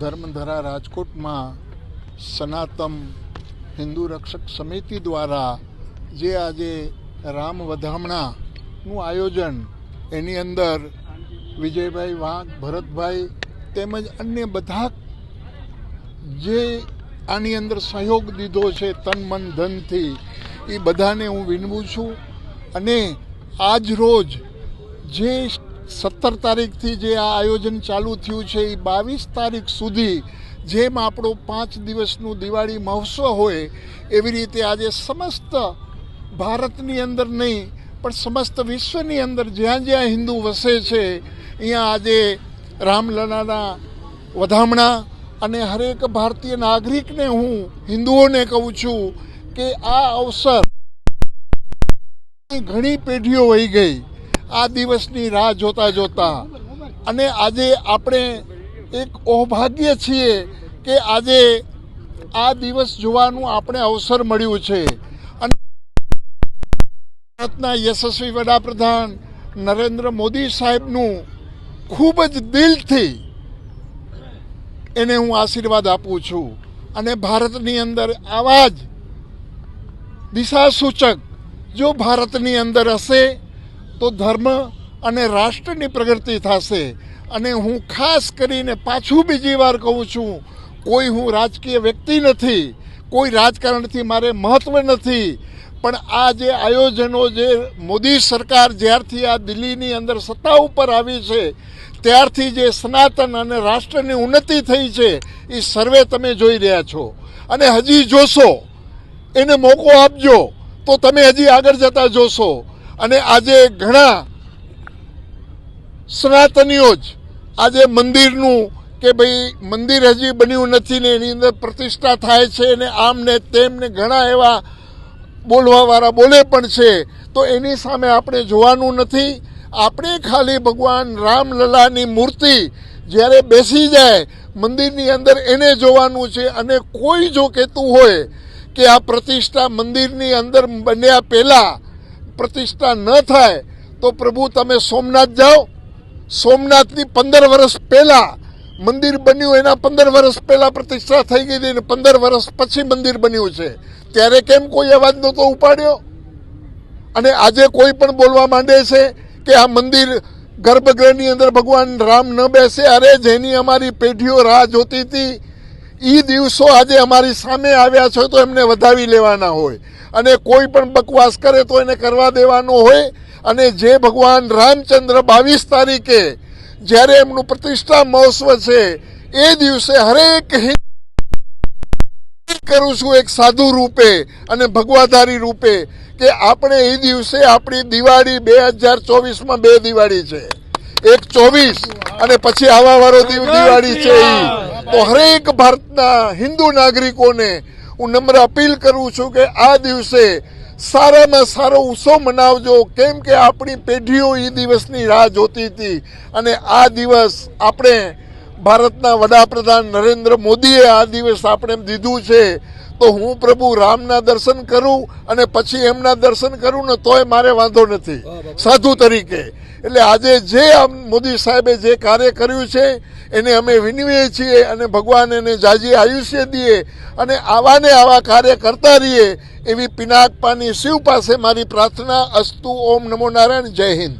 ધર્મધરા રાજકોટમાં સનાતમ હિન્દુ રક્ષક સમિતિ દ્વારા જે આજે રામ વધામણાનું આયોજન, એની અંદર વિજયભાઈ વાઘ, ભરતભાઈ તેમજ અન્ય બધા જે આની અંદર સહયોગ દીધો છે તન મન ધનથી, એ બધાને હું વિનવું છું. અને આજ રોજ જે સત્તર તારીખથી જે આ આયોજન ચાલુ થયું છે, એ બાવીસ તારીખ સુધી જેમ આપણો પાંચ દિવસનું દિવાળી મહોત્સવ હોય, એવી રીતે આજે સમસ્ત ભારતની અંદર નહીં, પણ સમસ્ત વિશ્વની અંદર જ્યાં જ્યાં હિન્દુ વસે છે, અહીંયા આજે રામલલાના વધામણા અને હરેક ભારતીય નાગરિકને હું હિન્દુઓને કહું છું કે આ અવસર ઘણી પેઢીઓ વહી ગઈ. આ દિવસની રાહ જોતા જોતા. અને આજે આપણે એક ઔભાગ્ય છીએ કે આજે આ દિવસ જોવાનું આપણે અવસર મળ્યું છે. અને ભારતના યશસ્વી વડાપ્રધાન નરેન્દ્ર મોદી સાહેબનું ખૂબ જ દિલથી એને હું આશીર્વાદ આપું છું. અને ભારતની અંદર આવા જ દિશા સૂચક જો ભારતની અંદર હશે તો ધર્મ અને રાષ્ટ્રની પ્રગતિ થશે. અને હું ખાસ કરીને પાછું બીજી વાર કહું છું, કોઈ હું રાજકીય વ્યક્તિ નથી, કોઈ રાજકારણથી મારે મહત્ત્વ નથી. પણ આ જે આયોજનો જે મોદી સરકાર જ્યારથી આ દિલ્હીની અંદર સત્તા ઉપર આવી છે, ત્યારથી જે સનાતન અને રાષ્ટ્રની ઉન્નતિ થઈ છે, એ સર્વે તમે જોઈ રહ્યા છો. અને હજી જોશો, એને મોકો આપજો, તો તમે હજી આગળ જતા જોશો. અને આજે ઘણા સનાતનીઓ જ આજે મંદિરનું કે ભાઈ મંદિર હજી બન્યું નથી ને એની અંદર પ્રતિષ્ઠા થાય છે ને આમ ને તેમ ને ઘણા એવા બોલવાવાળા બોલે પણ છે, તો એની સામે આપણે જોવાનું નથી. આપણે ખાલી ભગવાન રામલલાની મૂર્તિ જ્યારે બેસી જાય, મંદિરની અંદર એને જોવાનું છે અને કોઈ જો કહેતું હોય કે આ પ્રતિષ્ઠા મંદિરની અંદર બન્યા પહેલાં પ્રતિષ્ઠા ન થાય, તો પ્રભુ તમે સોમનાથ જાઓ. સોમનાથની પંદર વર્ષ પહેલાં મંદિર બન્યું, એના પંદર વર્ષ પહેલાં પ્રતિષ્ઠા થઈ ગઈ હતી પંદર વર્ષ પછી મંદિર બન્યું છે. ત્યારે કેમ કોઈ અવાજ નહોતો ઉપાડ્યો? અને આજે કોઈ પણ બોલવા માંડે છે કે આ મંદિર ગર્ભગૃહની અંદર ભગવાન રામ ન બેસે, અરે જેની અમારી પેઢીઓ રાહ જોતી હતી એ દિવસો આજે અમારી સામે આવ્યા છે તો એમને વધાવી લેવાના હોય. અને કોઈ પણ બકવાસ કરે તો એને કરવા દેવાનો હોય. અને જે ભગવાન રામચંદ્ર બાવીસ તારીખે જ્યારે એમનું પ્રતિષ્ઠા મહોત્સવ છે એ દિવસે હરેક હિન્દુ કરું છું એક સાધુ રૂપે અને ભગવાધારી રૂપે કે આપણે એ દિવસે આપણી દિવાળી બે હજાર ચોવીસમાં બે દિવાળી છે. એક ચોવીસ અને પછી આવા વાળો દિવ- દિવાળી છે તો હરેક ભારતના હિન્દુ નાગરિકોને હું નમ્ર અપીલ કરું છું કે આ દિવસે સારામાં સારો ઉત્સવ મનાવજો. કેમ કે આપણી પેઢીઓ એ દિવસની રાહ જોતી હતી. અને આ દિવસ આપણે ભારતના વડાપ્રધાન નરેન્દ્ર મોદીએ આ દિવસ આપણે દીધું છે. તો હું પ્રભુ રામના દર્શન કરું અને પછી એમના દર્શન કરું ને તોય મારે વાંધો નથી. સાધુ તરીકે. એટલે આજે જે આમ મોદી સાહેબે જે કાર્ય કર્યું છે એને અમે વિનવીએ છીએ અને ભગવાન એને જાજી આયુષ્ય દઈએ અને આવા ને આવા કાર્ય કરતા રહીએ એવી પિનાકપાની શિવ પાસે મારી પ્રાર્થના અસ્તુ ઓમ નમો નારાયણ જય હિન્દ.